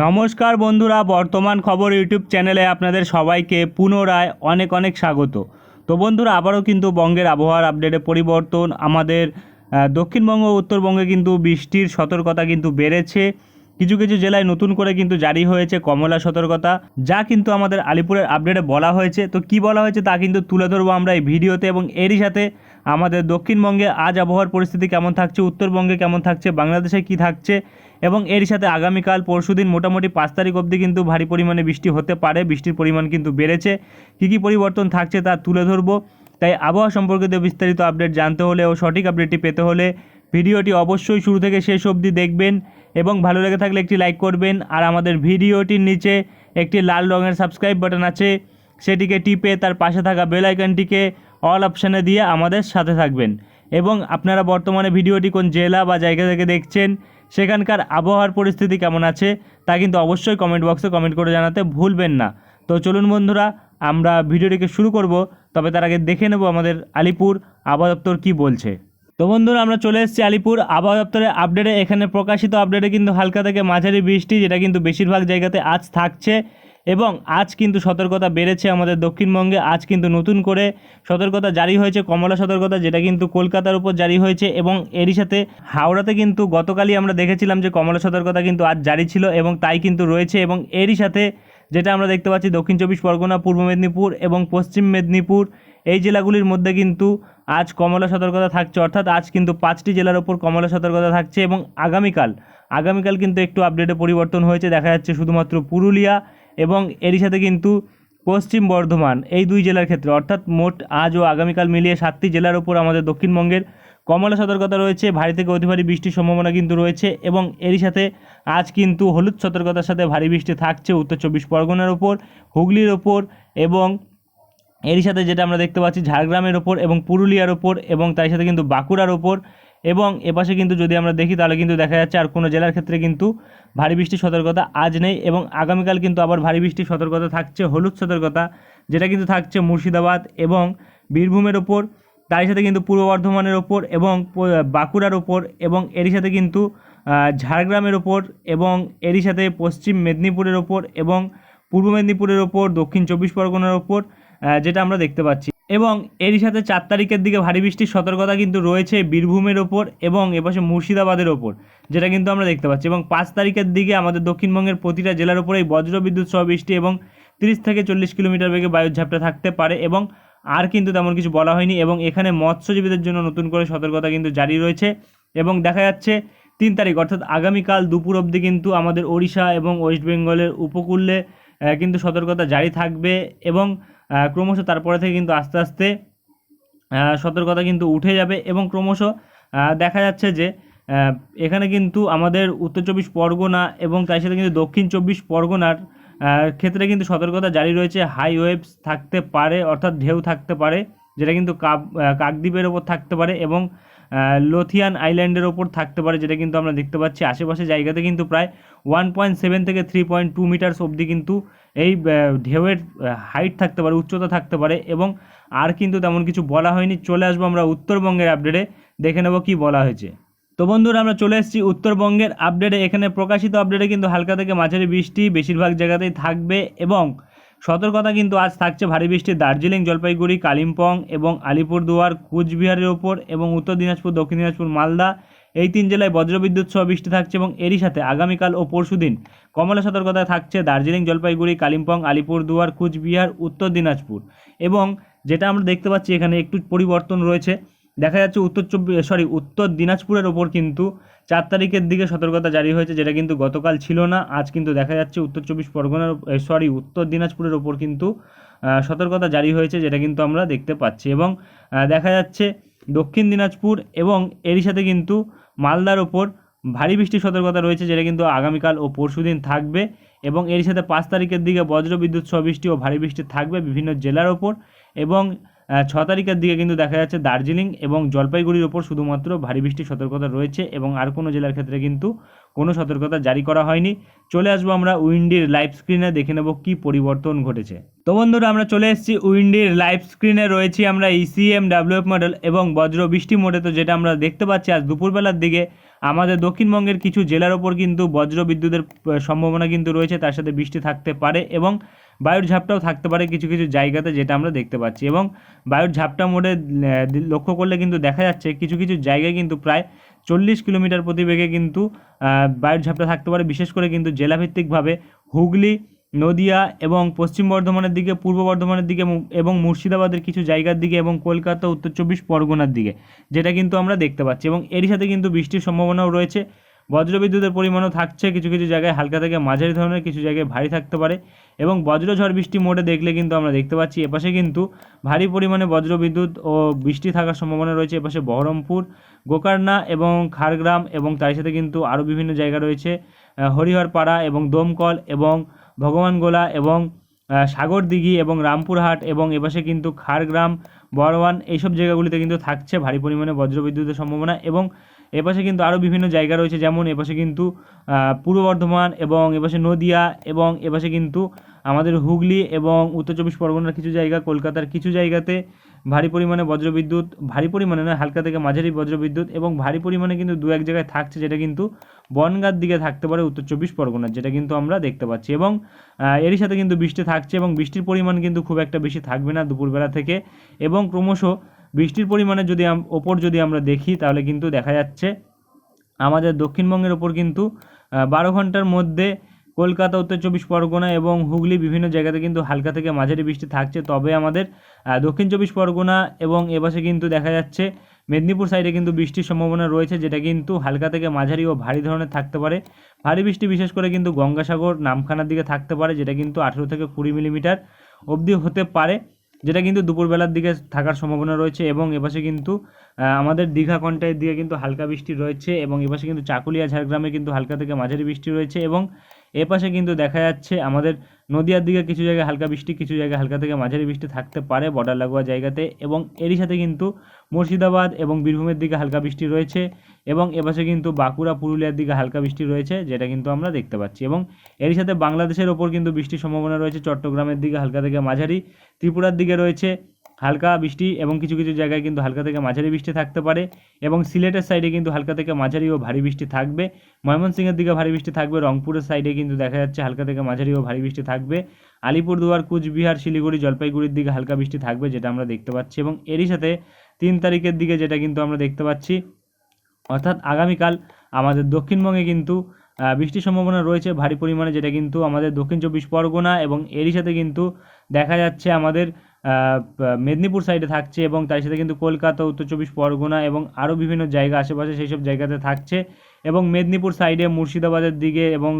নমস্কার বন্ধুরা, বর্তমান খবর ইউটিউব চ্যানেলে আপনাদের সবাইকে পুনরায় অনেক অনেক স্বাগত। তো বন্ধুরা, আবারও কিন্তু বঙ্গের আবহাওয়ার আপডেটে পরিবর্তন। আমাদের দক্ষিণবঙ্গ উত্তরবঙ্গে কিন্তু বৃষ্টির সতর্কতা কিন্তু বেড়েছে। কিছু কিছু জেলায় নতুন করে কিন্তু জারি হয়েছে কমলা সতর্কতা, যা কিন্তু আমাদের আলিপুরের আপডেটে বলা হয়েছে। তো কি বলা হয়েছে তা কিন্তু তুলে ধরবো আমরা এই ভিডিওতে এবং এরই সাথে আমাদের দক্ষিণবঙ্গে আজ আবহাওয়ার পরিস্থিতি কেমন থাকছে, উত্তরবঙ্গে কেমন থাকছে, বাংলাদেশে কি থাকছে এবং এর সাথে আগামীকাল, পরশুদিন মোটামুটি পাঁচ তারিখ অবধি কিন্তু ভারী পরিমাণে বৃষ্টি হতে পারে, বৃষ্টির পরিমাণ কিন্তু বেড়েছে। কী কী পরিবর্তন থাকছে তা তুলে ধরবো। তাই আবহাওয়া সম্পর্কিত বিস্তারিত আপডেট জানতে হলে ও সঠিক আপডেটটি পেতে হলে ভিডিওটি অবশ্যই শুরু থেকে শেষ অবধি দেখবেন এবং ভালো লেগে থাকলে একটি লাইক করবেন। আর আমাদের ভিডিওটির নিচে একটি লাল রঙের সাবস্ক্রাইব বাটন আছে, সেটিকে টিপে তার পাশে থাকা বেল আইকনটিকে অল অপশানে দিয়ে আমাদের সাথে থাকবেন। এবং আপনারা বর্তমানে ভিডিওটি কোন জেলা বা জায়গা থেকে দেখছেন, সেখানকার আবহাওয়ার পরিস্থিতি কেমন আছে, তা কিন্তু অবশ্যই কমেন্ট বক্সে কমেন্ট করে জানাতে ভুলবেন না। তো চলুন বন্ধুরা, আমরা ভিডিওটিকে শুরু করব, তবে তার আগে দেখে নেব আমাদের আলিপুর আবহাওয়া দপ্তর কী বলছে। তো বন্ধুরা, আমরা চলে এসেছি আলিপুর আবহাওয়া দপ্তরের আপডেটে এখানে প্রকাশিত আপডেটে কিন্তু হালকা থেকে মাঝারি বৃষ্টি, যেটা কিন্তু বেশিরভাগ জায়গাতে আজ থাকছে। এবং আজ কিন্তু সতর্কতা বেড়েছে আমাদের দক্ষিণবঙ্গে। আজ কিন্তু নতুন করে সতর্কতা জারি হয়েছে, কমলা সতর্কতা, যেটা কিন্তু কলকাতার উপর জারি হয়েছে এবং এরই সাথে হাওড়াতে কিন্তু গতকালই আমরা দেখেছিলাম যে কমলা সতর্কতা কিন্তু আজ জারি ছিল এবং তাই কিন্তু রয়েছে এবং এরই সাথে যেটা আমরা দেখতে পাচ্ছি, দক্ষিণ চব্বিশ পরগনা, পূর্ব মেদিনীপুর এবং পশ্চিম মেদিনীপুর, এই জেলাগুলির মধ্যে কিন্তু আজ কমলা সতর্কতা থাকছে। অর্থাৎ আজ কিন্তু পাঁচটি জেলার ওপর কমলা সতর্কতা থাকছে এবং আগামীকাল আগামীকাল কিন্তু একটু আপডেটে পরিবর্তন হয়েছে। দেখা যাচ্ছে শুধুমাত্র পুরুলিয়া এবং এরই সাথে কিন্তু পশ্চিম বর্ধমান, এই দুই জেলার ক্ষেত্রে, অর্থাৎ মোট আজ ও আগামীকাল মিলিয়ে সাতটি জেলার ওপর আমাদের দক্ষিণবঙ্গের কমলা সতর্কতা রয়েছে, ভারী থেকে অতি ভারী বৃষ্টির সম্ভাবনা কিন্তু রয়েছে এবং এরই সাথে আজ কিন্তু হলুদ সতর্কতার সাথে ভারী বৃষ্টি থাকছে উত্তর চব্বিশ পরগনার ওপর, হুগলির ওপর এবং এরই সাথে যেটা আমরা দেখতে পাচ্ছি ঝাড়গ্রামের ওপর এবং পুরুলিয়ার ওপর এবং তার সাথে কিন্তু বাঁকুড়ার ওপর। এবং এপাশে কিন্তু যদি আমরা দেখি, তাহলে কিন্তু দেখা যাচ্ছে আর কোনো জেলার ক্ষেত্রে কিন্তু ভারী বৃষ্টির সতর্কতা আজ নেই এবং আগামীকাল কিন্তু আবার ভারী বৃষ্টির সতর্কতা থাকছে, হলুদ সতর্কতা, যেটা কিন্তু থাকছে মুর্শিদাবাদ এবং বীরভূমের ওপর, তারই সাথে কিন্তু পূর্ব বর্ধমানের ওপর এবং বাঁকুড়ার ওপর এবং এরই সাথে কিন্তু ঝাড়গ্রামের ওপর এবং এরই সাথে পশ্চিম মেদিনীপুরের ওপর এবং পূর্ব মেদিনীপুরের ওপর, দক্ষিণ চব্বিশ পরগনার ওপর যেটা আমরা দেখতে পাচ্ছি। এবং এরই সাথে চার তারিখের দিকে ভারী বৃষ্টির সতর্কতা কিন্তু রয়েছে বীরভূমের ওপর এবং এপাশে মুর্শিদাবাদের ওপর, যেটা কিন্তু আমরা দেখতে পাচ্ছি। এবং পাঁচ তারিখের দিকে আমাদের দক্ষিণবঙ্গের প্রতিটা জেলার ওপরেই বজ্র বিদ্যুৎ সহ বৃষ্টি এবং তিরিশ থেকে চল্লিশ কিলোমিটার বেগে বায়ুর ঝাপটা থাকতে পারে এবং আর কিন্তু তেমন কিছু বলা হয়নি এবং এখানে মৎস্যজীবীদের জন্য নতুন করে সতর্কতা কিন্তু জারি রয়েছে এবং দেখা যাচ্ছে তিন তারিখ, অর্থাৎ আগামীকাল দুপুর অবধি কিন্তু আমাদের ওড়িশা এবং ওয়েস্ট বেঙ্গলের উপকূলে কিন্তু সতর্কতা জারি থাকবে এবং ক্রমশ তারপরে থেকে কিন্তু আস্তে আস্তে সতর্কতা কিন্তু উঠে যাবে এবং ক্রমশ দেখা যাচ্ছে যে এখানে কিন্তু আমাদের উত্তর চব্বিশ পরগনা এবং তার সাথে কিন্তু দক্ষিণ চব্বিশ পরগনার ক্ষেত্রে কিন্তু সতর্কতা জারি রয়েছে। হাই ওয়েভস থাকতে পারে, অর্থাৎ ঢেউ থাকতে পারে, যেটা কিন্তু কাব কাকদ্বীপের ওপর থাকতে পারে এবং লোথিয়ান আইল্যান্ডের ওপর থাকতে পারে, যেটা কিন্তু আমরা দেখতে পাচ্ছি। আশেপাশে জায়গাতে কিন্তু প্রায় ওয়ান পয়েন্ট সেভেন থেকে থ্রি পয়েন্ট টু মিটার্স অবধি কিন্তু এই ঢেউয়ের হাইট থাকতে পারে, উচ্চতা থাকতে পারে এবং আর কিন্তু তেমন কিছু বলা হয়নি। চলে আসব আমরা উত্তরবঙ্গের আপডেটে দেখে নেব কি বলা হয়েছে। তো বন্ধুরা, আমরা চলে এসেছি উত্তরবঙ্গের আপডেটে এখানে প্রকাশিত আপডেটে কিন্তু হালকা থেকে মাঝারি বৃষ্টি বেশিরভাগ জায়গাতেই থাকবে এবং সতর্কতা কিন্তু আজ থাকছে ভারী বৃষ্টি দার্জিলিং, জলপাইগুড়ি, কালিম্পং এবং আলিপুরদুয়ার, কুচবিহারের ওপর এবং উত্তর দিনাজপুর, দক্ষিণ দিনাজপুর, মালদা এই তিন জেলায় বজ্রবিদ্যুৎ সহ বৃষ্টি থাকছে এবং এরই সাথে আগামীকাল ও পরশুদিন কমলা সতর্কতা থাকছে দার্জিলিং, জলপাইগুড়ি, কালিম্পং আলিপুরদুয়ার কুচবিহার, উত্তর দিনাজপুর। এবং যেটা আমরা দেখতে পাচ্ছি এখানে একটু পরিবর্তন রয়েছে। দেখা যাচ্ছে উত্তর চব্বিশ সরি উত্তর দিনাজপুরের ওপর কিন্তু চার তারিখের দিকে সতর্কতা জারি হয়েছে, যেটা কিন্তু গতকাল ছিল না। আজ কিন্তু দেখা যাচ্ছে উত্তর চব্বিশ পরগনার সরি উত্তর দিনাজপুরের ওপর কিন্তু সতর্কতা জারি হয়েছে, যেটা কিন্তু আমরা দেখতে পাচ্ছি। এবং দেখা যাচ্ছে দক্ষিণ দিনাজপুর এবং এরই সাথে কিন্তু মালদার ওপর ভারী বৃষ্টির সতর্কতা রয়েছে, যেটা কিন্তু আগামীকাল ও পরশুদিন থাকবে। এবং এর সাথে পাঁচ তারিখের দিকে বজ্রবিদ্যুৎ সহ বৃষ্টি ও ভারী বৃষ্টি থাকবে বিভিন্ন জেলার ওপর এবং ছ তারিখের দিকে কিন্তু দেখা যাচ্ছে দার্জিলিং এবং জলপাইগুড়ির ওপর শুধুমাত্র ভারী বৃষ্টির সতর্কতা রয়েছে এবং আর কোনো জেলার ক্ষেত্রে কিন্তু কোনো সতর্কতা জারি করা হয়নি। চলে আসব আমরা উইন্ডির লাইভ স্ক্রিনে, দেখে নেব কি পরিবর্তন ঘটেছে। তো বন্ধুরা, আমরা চলে এসেছি উইন্ডির লাইভ স্ক্রিনে, রয়েছি আমরা ইসিএম ডাব্লিউএফ মডেল এবং বজ্র বৃষ্টি মোডে। তো যেটা আমরা দেখতে পাচ্ছি আজ দুপুরবেলার দিকে, আমাদের দক্ষিণবঙ্গের কিছু জেলার ওপর কিন্তু বজ্র বিদ্যুতের সম্ভাবনা কিন্তু রয়েছে, তার সাথে বৃষ্টি থাকতে পারে এবং বায়ুর ঝাপটাও থাকতে পারে কিছু কিছু জায়গাতে যেটা আমরা দেখতে পাচ্ছি এবং বায়ুর ঝাপটা মোড়ে লক্ষ্য করলে কিন্তু দেখা যাচ্ছে কিছু কিছু জায়গায় কিন্তু প্রায় চল্লিশ কিলোমিটার প্রতি বেগে কিন্তু বায়ুর ঝাপটা থাকতে পারে। বিশেষ করে কিন্তু জেলাভিত্তিকভাবে হুগলি, নদিয়া এবং পশ্চিম বর্ধমানের দিকে, পূর্ব বর্ধমানের দিকে এবং মুর্শিদাবাদের কিছু জায়গার দিকে এবং কলকাতা, উত্তর চব্বিশ পরগনার দিকে, যেটা কিন্তু আমরা দেখতে পাচ্ছি এবং এরই সাথে কিন্তু বৃষ্টির সম্ভাবনাও রয়েছে। বজ্রবিদ্যুতের পরিমাণও থাকছে। কিছু কিছু জায়গায় হালকা থেকে মাঝারি ধরনের কিছু জায়গায় ভারী থাকতে পারে এবং বজ্রঝড় বৃষ্টি মোডে দেখলে কিন্তু আমরা দেখতে পাচ্ছি, এপাশে কিন্তু ভারী পরিমাণে বজ্রবিদ্যুৎ ও বৃষ্টি থাকার সম্ভাবনা রয়েছে। এপাশে বহরমপুর গোকর্ণা এবং খাড়গ্রাম এবং তার সাথে কিন্তু আরও বিভিন্ন জায়গা রয়েছে হরিহরপাড়া এবং দমকল এবং ভগবানগোলা এবং সাগরদিঘি এবং রামপুরহাট এবং এপাশে কিন্তু খাড়গ্রাম, বড়ওয়ান এইসব জায়গাগুলিতে কিন্তু থাকছে ভারী পরিমাণে বজ্রবিদ্যুতের সম্ভাবনা এবং এপাশে কিন্তু আরও বিভিন্ন জায়গা রয়েছে, যেমন এপাশে কিন্তু পূর্ব বর্ধমান এবং এপাশে নদিয়া এবং এপাশে কিন্তু আমাদের হুগলি এবং উত্তর চব্বিশ পরগনার কিছু জায়গা, কলকাতার কিছু জায়গাতে ভারী পরিমাণে বজ্রবিদ্যুৎ, ভারী পরিমাণে নয় হালকা থেকে মাঝারি বজ্রবিদ্যুৎ এবং ভারী পরিমাণে কিন্তু দু এক জায়গায় থাকছে যেটা কিন্তু বনগাঁর দিকে থাকতে পারে উত্তর চব্বিশ পরগনার, যেটা কিন্তু আমরা দেখতে পাচ্ছি এবং এরই সাথে কিন্তু বৃষ্টি থাকছে এবং বৃষ্টির পরিমাণ কিন্তু খুব একটা বেশি থাকবে না দুপুরবেলা থেকে এবং ক্রমশ বৃষ্টির পরিমাণে যদি ওপর যদি আমরা দেখি, তাহলে কিন্তু দেখা যাচ্ছে আমাদের দক্ষিণবঙ্গের ওপর কিন্তু বারো ঘণ্টার মধ্যে কলকাতা, উত্তর চব্বিশ পরগনা এবং হুগলি বিভিন্ন জায়গাতে কিন্তু হালকা থেকে মাঝারি বৃষ্টি থাকছে। তবে আমাদের দক্ষিণ চব্বিশ পরগনা এবং এপাশে কিন্তু দেখা যাচ্ছে মেদিনীপুর সাইডে কিন্তু বৃষ্টির সম্ভাবনা রয়েছে, যেটা কিন্তু হালকা থেকে মাঝারি ও ভারী ধরনের থাকতে পারে। ভারী বৃষ্টি বিশেষ করে কিন্তু গঙ্গাসাগর, নামখানার দিকে থাকতে পারে, যেটা কিন্তু আঠেরো থেকে কুড়ি মিলিমিটার অবধি হতে পারে। যেটা কিন্তু দুপুরবেলার দিকে থাকার সম্ভাবনা রয়েছে এবং এপাশে কিন্তু আমাদের দীঘা কন্টাইয়ের দিকে কিন্তু হালকা বৃষ্টি রয়েছে এবং এপাশে কিন্তু চাকুলিয়া ঝাড়গ্রামে কিন্তু হালকা থেকে মাঝারি বৃষ্টি রয়েছে এবং এপাশে কিন্তু দেখা যাচ্ছে আমাদের নদিয়ার দিকে কিছু জায়গায় হালকা বৃষ্টি, কিছু জায়গায় হালকা থেকে মাঝারি বৃষ্টি থাকতে পারে বর্ডার লাগোয়া জায়গাতে এবং এরই সাথে কিন্তু মুর্শিদাবাদ এবং বীরভূমের দিকে হালকা বৃষ্টি রয়েছে এবং এপাশে কিন্তু বাঁকুড়া, পুরুলিয়ার দিকে হালকা বৃষ্টি রয়েছে, যেটা কিন্তু আমরা দেখতে পাচ্ছি এবং এরই সাথে বাংলাদেশের ওপর কিন্তু বৃষ্টির সম্ভাবনা রয়েছে, চট্টগ্রামের দিকে হালকা থেকে মাঝারি, ত্রিপুরার দিকে রয়েছে হালকা বৃষ্টি এবং কিছু কিছু জায়গায় কিন্তু হালকা থেকে মাঝারি বৃষ্টি থাকতে পারে এবং সিলেটের সাইডে কিন্তু হালকা থেকে মাঝারি ও ভারী বৃষ্টি থাকবে। ময়মনসিংহের দিকে ভারী বৃষ্টি থাকবে, রংপুরের সাইডে কিন্তু দেখা যাচ্ছে হালকা থেকে মাঝারি ও ভারী বৃষ্টি থাকবে। আলিপুরদুয়ার, কুচবিহার, শিলিগুড়ি, জলপাইগুড়ির দিকে হালকা বৃষ্টি থাকবে যেটা আমরা দেখতে পাচ্ছি এবং এরই সাথে তিন তারিখের দিকে যেটা কিন্তু আমরা দেখতে পাচ্ছি, অর্থাৎ আগামীকাল আমাদের দক্ষিণবঙ্গে কিন্তু বৃষ্টির সম্ভাবনা রয়েছে ভারী পরিমাণে, যেটা কিন্তু আমাদের দক্ষিণ চব্বিশ পরগনা এবং এরই সাথে কিন্তু দেখা যাচ্ছে আমাদের মেদিনীপুর সাইডে থাকছে এবং তার সাথে কিন্তু কলকাতা, উত্তর চব্বিশ পরগনা এবং আরও বিভিন্ন জায়গা, আশেপাশে সেই সব জায়গাতে থাকছে এবং মেদিনীপুর সাইডে মুর্শিদাবাদের দিকে এবং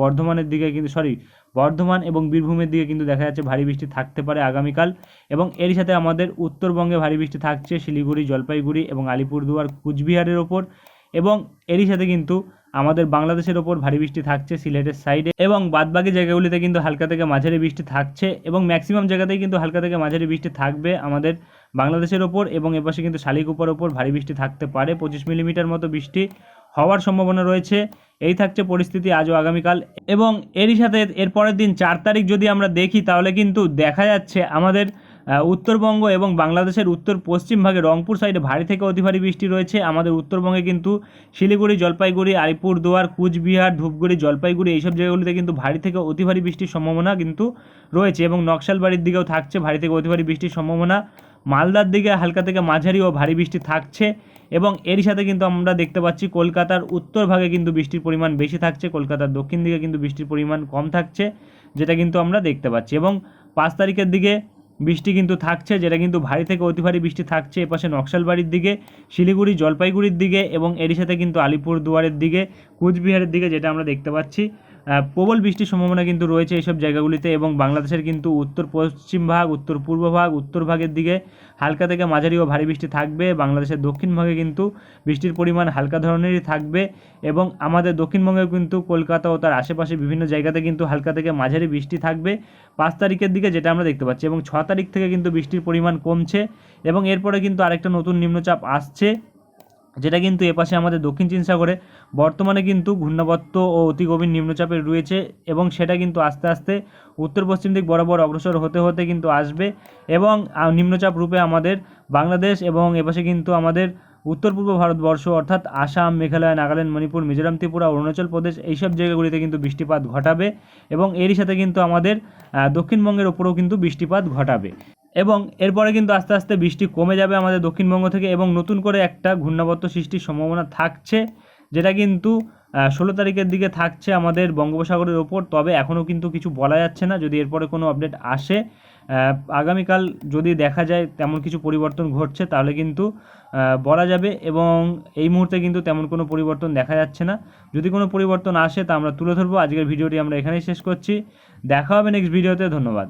বর্ধমানের দিকে কিন্তু সরি বর্ধমান এবং বীরভূমের দিকে কিন্তু দেখা যাচ্ছে ভারী বৃষ্টি থাকতে পারে আগামীকাল এবং এরই সাথে আমাদের উত্তরবঙ্গে ভারী বৃষ্টি থাকছে শিলিগুড়ি, জলপাইগুড়ি এবং আলিপুরদুয়ার, কুচবিহারের ওপর এবং এরই সাথে কিন্তু আমাদের বাংলাদেশের ওপর ভারী বৃষ্টি থাকছে সিলেটের সাইডে এবং বাদবাকি জায়গাগুলিতে কিন্তু হালকা থেকে মাঝারি বৃষ্টি থাকছে এবং ম্যাক্সিমাম জায়গাতেই কিন্তু হালকা থেকে মাঝারি বৃষ্টি থাকবে আমাদের বাংলাদেশের ওপর এবং এপাশে কিন্তু শালিকুপার ওপর ভারী বৃষ্টি থাকতে পারে। পঁচিশ মিলিমিটার মতো বৃষ্টি হওয়ার সম্ভাবনা রয়েছে। এই থাকছে পরিস্থিতি আজও আগামীকাল এবং এরই সাথে এর পরের দিন চার তারিখ যদি আমরা দেখি তাহলে কিন্তু দেখা যাচ্ছে আমাদের উত্তরবঙ্গ এবং বাংলাদেশের উত্তর পশ্চিম ভাগে রংপুর সাইডে ভারী থেকে অতি ভারী বৃষ্টি রয়েছে। আমাদের উত্তরবঙ্গে কিন্তু শিলিগুড়ি, জলপাইগুড়ি, আলিপুরদুয়ার, কুচবিহার, ধূপগুড়ি, জলপাইগুড়ি এইসব জায়গাগুলিতে কিন্তু ভারী থেকে অতি ভারী বৃষ্টির সম্ভাবনা কিন্তু রয়েছে এবং নকশালবাড়ির দিকেও থাকছে ভারী থেকে অতি ভারী বৃষ্টির সম্ভাবনা। মালদার দিকে হালকা থেকে মাঝারি ও ভারী বৃষ্টি থাকছে এবং এরই সাথে কিন্তু আমরা দেখতে পাচ্ছি কলকাতার উত্তর ভাগে কিন্তু বৃষ্টির পরিমাণ বেশি থাকছে, কলকাতার দক্ষিণ দিকে কিন্তু বৃষ্টির পরিমাণ কম থাকছে, যেটা কিন্তু আমরা দেখতে পাচ্ছি এবং পাঁচ তারিখের দিকে বৃষ্টি কিন্তু থাকছে, যেটা কিন্তু ভারী থেকে অতি ভারী বৃষ্টি থাকছে এপাশে নকশালবাড়ির দিকে, শিলিগুড়ি জলপাইগুড়ির দিকে এবং এরই সাথে কিন্তু আলিপুর দুয়ারের দিকে, কুচবিহারের দিকে যেটা আমরা দেখতে পাচ্ছি। প্রবল বৃষ্টির সম্ভাবনা কিন্তু রয়েছে এইসব জায়গাগুলিতে এবং বাংলাদেশের কিন্তু উত্তর পশ্চিম ভাগ উত্তর পূর্ব ভাগ উত্তর ভাগের দিকে হালকা থেকে মাঝারি ও ভারী বৃষ্টি থাকবে। বাংলাদেশের দক্ষিণ ভাগে কিন্তু বৃষ্টির পরিমাণ হালকা ধরনেরই থাকবে এবং আমাদের দক্ষিণবঙ্গেও কিন্তু কলকাতা ও তার আশেপাশে বিভিন্ন জায়গাতে কিন্তু হালকা থেকে মাঝারি বৃষ্টি থাকবে। পাঁচ তারিখের দিকে যেটা আমরা দেখতে পাচ্ছি এবং ছ তারিখ থেকে কিন্তু বৃষ্টির পরিমাণ কমছে এবং এরপরে কিন্তু আরেকটা নতুন নিম্নচাপ আসছে। যেটা কিন্তু এপাশে আমাদের দক্ষিণ চীন সাগরে বর্তমানে কিন্তু ঘূর্ণাবর্ত ও অতি গভীর নিম্নচাপে রয়েছে এবং সেটা কিন্তু আস্তে আস্তে উত্তর পশ্চিম দিক বরাবর অগ্রসর হতে হতে কিন্তু আসবে এবং নিম্নচাপ রূপে আমাদের বাংলাদেশ এবং এপাশে কিন্তু আমাদের উত্তর পূর্ব ভারতবর্ষ অর্থাৎ আসাম, মেঘালয়, নাগাল্যান্ড, মণিপুর, মিজোরাম, ত্রিপুরা, অরুণাচল প্রদেশ এইসব জায়গাগুলিতে কিন্তু বৃষ্টিপাত ঘটাবে এবং এরই সাথে কিন্তু আমাদের দক্ষিণবঙ্গের ওপরেও কিন্তু বৃষ্টিপাত ঘটাবে। এবং এরপরে কিন্তু আস্তে আস্তে বৃষ্টি কমে যাবে আমাদের দক্ষিণবঙ্গ থেকে এবং নতুন করে একটা ঘূর্ণাবর্ত সৃষ্টির সম্ভাবনা থাকছে, যেটা কিন্তু ষোলো তারিখের দিকে থাকছে আমাদের বঙ্গোপসাগরের ওপর তবে এখনও কিন্তু কিছু বলা যাচ্ছে না, যদি এরপরে কোনো আপডেট আসে আগামীকাল যদি দেখা যায় তেমন কিছু পরিবর্তন ঘটছে, তাহলে কিন্তু বলা যাবে এবং এই মুহূর্তে কিন্তু তেমন কোনো পরিবর্তন দেখা যাচ্ছে না। যদি কোনো পরিবর্তন আসে, তা আমরা তুলে ধরবো। আজকের ভিডিওটি আমরা এখানেই শেষ করছি। দেখা হবে নেক্সট ভিডিওতে ধন্যবাদ।